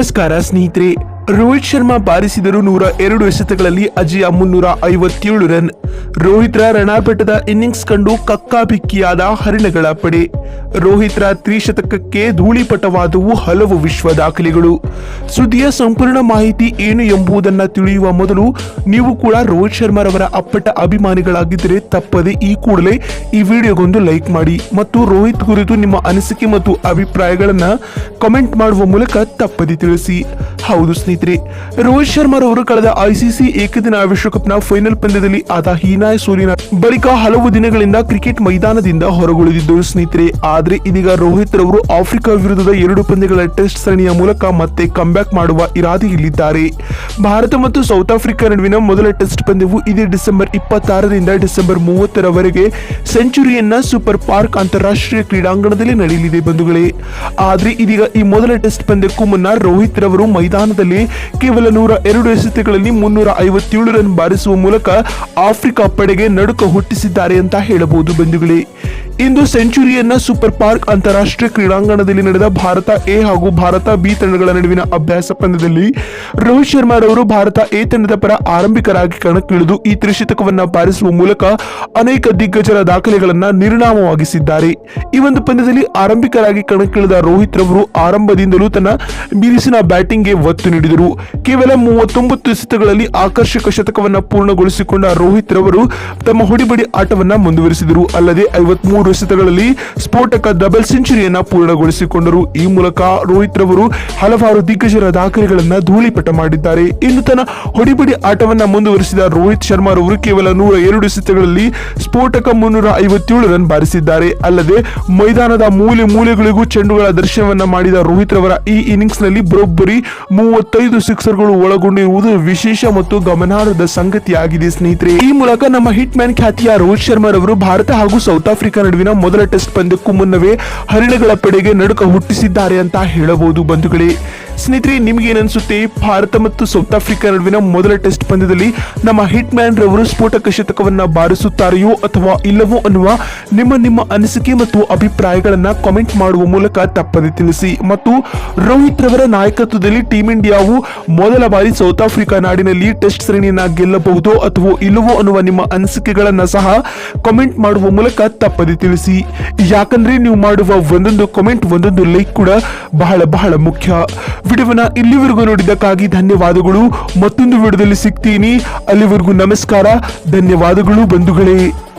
ನಮಸ್ಕಾರ ಸ್ನೇಹಿತರೆ. ರೋಹಿತ್ ಶರ್ಮಾ ಬಾರಿಸಿದರು ನೂರ ಎರಡು ಎಸೆತಗಳಲ್ಲಿ ಅಜಯ ಮುನ್ನೂರ ಐವತ್ತೇಳು ರನ್. ರೋಹಿತ್ರ ರಣಾರ್ಭಟದ ಇನ್ನಿಂಗ್ಸ್ ಕಂಡು ಕಕ್ಕಾಬಿಕ್ಕಿಯಾದ ಹರಿಣಗಳ ಪಡೆ. ರೋಹಿತ್ರ ತ್ರಿಶತಕಕ್ಕೆ ಧೂಳಿಪಟವಾದವು ಹಲವು ವಿಶ್ವ ದಾಖಲೆಗಳು. ಸುದ್ದಿಯ ಸಂಪೂರ್ಣ ಮಾಹಿತಿ ಏನು ಎಂಬುದನ್ನು ತಿಳಿಯುವ ಮೊದಲು ನೀವು ಕೂಡ ರೋಹಿತ್ ಶರ್ಮಾರವರ ಅಪ್ಪಟ ಅಭಿಮಾನಿಗಳಾಗಿದ್ದರೆ ತಪ್ಪದೆ ಈ ಕೂಡಲೇ ಈ ವಿಡಿಯೋಗೊಂದು ಲೈಕ್ ಮಾಡಿ ಮತ್ತು ರೋಹಿತ್ ಕುರಿತು ನಿಮ್ಮ ಅನಿಸಿಕೆ ಮತ್ತು ಅಭಿಪ್ರಾಯಗಳನ್ನು ಕಮೆಂಟ್ ಮಾಡುವ ಮೂಲಕ ತಪ್ಪದೆ ತಿಳಿಸಿ. ಹೌದು ಸ್ನೇಹಿತರೆ, ರೋಹಿತ್ ಶರ್ಮಾರವರು ಕಳೆದ ಐಸಿಸಿ ಏಕದಿನ ವಿಶ್ವಕಪ್ನ ಫೈನಲ್ ಪಂದ್ಯದಲ್ಲಿ ಆದ ಹೀನಾಯ ಸೋಲಿನ ಬಳಿಕ ಹಲವು ದಿನಗಳಿಂದ ಕ್ರಿಕೆಟ್ ಮೈದಾನದಿಂದ ಹೊರಗುಳಿದಿದ್ದರು ಸ್ನೇಹಿತರೆ. ಆದ್ರೆ ಇದೀಗ ರೋಹಿತ್ ರವರು ಆಫ್ರಿಕಾ ವಿರುದ್ಧದ ಎರಡು ಪಂದ್ಯಗಳ ಟೆಸ್ಟ್ ಸರಣಿಯ ಮೂಲಕ ಮತ್ತೆ ಕಂಬ್ಯಾಕ್ ಮಾಡುವ ಇರಾದೆಯಲ್ಲಿದ್ದಾರೆ. ಭಾರತ ಮತ್ತು ಸೌತ್ ಆಫ್ರಿಕಾ ನಡುವಿನ ಮೊದಲ ಟೆಸ್ಟ್ ಪಂದ್ಯವು ಇದೇ ಡಿಸೆಂಬರ್ ಇಪ್ಪತ್ತಾರರಿಂದ ಡಿಸೆಂಬರ್ ಮೂವತ್ತರವರೆಗೆ ಸೆಂಚುರಿಯನ್ನ ಸೂಪರ್ ಪಾರ್ಕ್ ಅಂತಾರಾಷ್ಟ್ರೀಯ ಕ್ರೀಡಾಂಗಣದಲ್ಲಿ ನಡೆಯಲಿದೆ ಬಂಧುಗಳೇ. ಆದ್ರೆ ಇದೀಗ ಈ ಮೊದಲ ಟೆಸ್ಟ್ ಪಂದ್ಯಕ್ಕೂ ಮುನ್ನ ರೋಹಿತ್ ರವರು ಮೈದಾನದಲ್ಲಿ ಕೇವಲ ನೂರ ಎರಡು ಎಸೆತಗಳಲ್ಲಿ ಮುನ್ನೂರ ಐವತ್ತೇಳು ರನ್ ಬಾರಿಸುವ ಮೂಲಕ ಆಫ್ರಿಕಾ ಪಡೆಗೆ ನಡುಕ ಹುಟ್ಟಿಸಿದ್ದಾರೆ ಅಂತ ಹೇಳಬಹುದು ಬಂಧುಗಳೇ. ಇಂದು ಸೆಂಚುರಿಯನ್ನ ಸೂಪರ್ ಪಾರ್ಕ್ ಅಂತಾರಾಷ್ಟ್ರೀಯ ಕ್ರೀಡಾಂಗಣದಲ್ಲಿ ನಡೆದ ಭಾರತ ಎ ಹಾಗೂ ಭಾರತ ಬಿ ತಂಡಗಳ ನಡುವಿನ ಅಭ್ಯಾಸ ಪಂದ್ಯದಲ್ಲಿ ರೋಹಿತ್ ಶರ್ಮಾ ರವರು ಭಾರತ ಎ ತಂಡದ ಪರ ಆರಂಭಿಕರಾಗಿ ಕಣಕ್ಕಿಳಿದು ಈ ತ್ರಿಶತಕವನ್ನ ಬಾರಿಸುವ ಮೂಲಕ ಅನೇಕ ದಿಗ್ಗಜರ ದಾಖಲೆಗಳನ್ನು ನಿರ್ಣಾಮವಾಗಿಸಿದ್ದಾರೆ ಈ ಒಂದು ಪಂದ್ಯದಲ್ಲಿ ಆರಂಭಿಕರಾಗಿ ಕಣಕ್ಕಿಳಿದ ರೋಹಿತ್ ರವರು ಆರಂಭದಿಂದಲೂ ತನ್ನ ಬಿರುಸಿನ ಬ್ಯಾಟಿಂಗ್ಗೆ ಒತ್ತು ನೀಡಿದರು. ಕೇವಲ ಮೂವತ್ತೊಂಬತ್ತು ಎಸೆತಗಳಲ್ಲಿ ಆಕರ್ಷಕ ಶತಕವನ್ನು ಪೂರ್ಣಗೊಳಿಸಿಕೊಂಡ ರೋಹಿತ್ ರವರು ತಮ್ಮ ಹೊಡಿಬಡಿ ಆಟವನ್ನ ಮುಂದುವರಿಸಿದರು. ಅಲ್ಲದೆ ಐವತ್ಮೂರು ಎಸೆತಗಳಲ್ಲಿ ಸ್ಫೋಟಕ ಡಬಲ್ ಸೆಂಚುರಿಯನ್ನ ಪೂರ್ಣಗೊಳಿಸಿಕೊಂಡರು. ಈ ಮೂಲಕ ರೋಹಿತ್ ರವರು ಹಲವಾರು ದಿಗ್ಗಜರ ದಾಖಲೆಗಳನ್ನ ಧೂಳಿಪಟ ಮಾಡಿದ್ದಾರೆ. ಇನ್ನು ತನ್ನ ಹೊಡಿಬಿಡಿ ಆಟವನ್ನ ಮುಂದುವರಿಸಿದ ರೋಹಿತ್ ಶರ್ಮಾ ರವರು ಕೇವಲ ನೂರ ಎರಡು ಎಸೆತಗಳಲ್ಲಿ ಸ್ಫೋಟಕ ಮುನ್ನೂರ ಐವತ್ತೇಳು ರನ್ ಬಾರಿಸಿದ್ದಾರೆ. ಅಲ್ಲದೆ ಮೈದಾನದ ಮೂಲೆ ಮೂಲೆಗಳಿಗೂ ಚೆಂಡುಗಳ ದರ್ಶನವನ್ನ ಮಾಡಿದ ರೋಹಿತ್ ರವರ ಈ ಇನ್ನಿಂಗ್ಸ್ನಲ್ಲಿ ಬರೋಬ್ಬರಿ ಮೂವತ್ತೈದು ಸಿಕ್ಸರ್ಗಳು ಒಳಗೊಂಡಿರುವುದು ವಿಶೇಷ ಮತ್ತು ಗಮನಾರ್ಹದ ಸಂಗತಿಯಾಗಿದೆ ಸ್ನೇಹಿತರೆ. ಈ ಮೂಲಕ ನಮ್ಮ ಹಿಟ್ ಮ್ಯಾನ್ ಖ್ಯಾತಿಯ ರೋಹಿತ್ ಶರ್ಮಾ ರವರು ಭಾರತ ಹಾಗೂ ಸೌತ್ ಆಫ್ರಿಕಾ ನಡುವಿನ ಮೊದಲ ಟೆಸ್ಟ್ ಪಂದ್ಯಕ್ಕೂ ಮುನ್ನವೇ ಹರಿಣಗಳ ಪಡೆಗೆ ನಡುಕ ಹುಟ್ಟಿಸಿದ್ದಾರೆ ಅಂತ ಹೇಳಬಹುದು ಬಂಧುಗಳೇ. ಸ್ನೇಹಿತರೆ, ನಿಮ್ಗೆ ಏನನ್ಸುತ್ತೆ? ಭಾರತ ಮತ್ತು ಸೌತ್ ಆಫ್ರಿಕಾ ನಡುವಿನ ಮೊದಲ ಟೆಸ್ಟ್ ಪಂದ್ಯದಲ್ಲಿ ನಮ್ಮ ಹಿಟ್ ಮ್ಯಾನ್ ರವರು ಸ್ಫೋಟಕ ಶತಕವನ್ನ ಬಾರಿಸುತ್ತಾರೆಯೋ ಅಥವಾ ಇಲ್ಲವೋ ಅನ್ನುವ ನಿಮ್ಮ ನಿಮ್ಮ ಅನಿಸಿಕೆ ಮತ್ತು ಅಭಿಪ್ರಾಯಗಳನ್ನ ಕಾಮೆಂಟ್ ಮಾಡುವ ಮೂಲಕ ತಪ್ಪದೆ ತಿಳಿಸಿ. ಮತ್ತು ರೋಹಿತ್ ರವರ ನಾಯಕತ್ವದಲ್ಲಿ ಟೀಂ ಇಂಡಿಯಾವು ಮೊದಲ ಬಾರಿ ಸೌತ್ ಆಫ್ರಿಕಾ ನಾಡಿನಲ್ಲಿ ಟೆಸ್ಟ್ ಶ್ರೇಣಿಯನ್ನ ಗೆಲ್ಲಬಹುದೋ ಅಥವಾ ಇಲ್ಲವೋ ಅನ್ನುವ ನಿಮ್ಮ ಅನಿಸಿಕೆಗಳನ್ನ ಸಹ ಕಾಮೆಂಟ್ ಮಾಡುವ ಮೂಲಕ ತಪ್ಪದೆ ತಿಳಿಸಿ. ಯಾಕಂದ್ರೆ ನೀವು ಮಾಡುವ ಒಂದೊಂದು ಕಾಮೆಂಟ್ ಒಂದೊಂದು ಲೈಕ್ ಕೂಡ ಬಹಳ ಬಹಳ ಮುಖ್ಯ. ವಿಡಿಯೋವನ್ನ ಇಲ್ಲಿವರೆಗೂ ನೋಡಿದ್ದಕ್ಕಾಗಿ ಧನ್ಯವಾದಗಳು. ಮತ್ತೊಂದು ವಿಡಿಯೋದಲ್ಲಿ ಸಿಗ್ತೀನಿ. ಅಲ್ಲಿವರೆಗೂ ನಮಸ್ಕಾರ. ಧನ್ಯವಾದಗಳು ಬಂಧುಗಳೇ.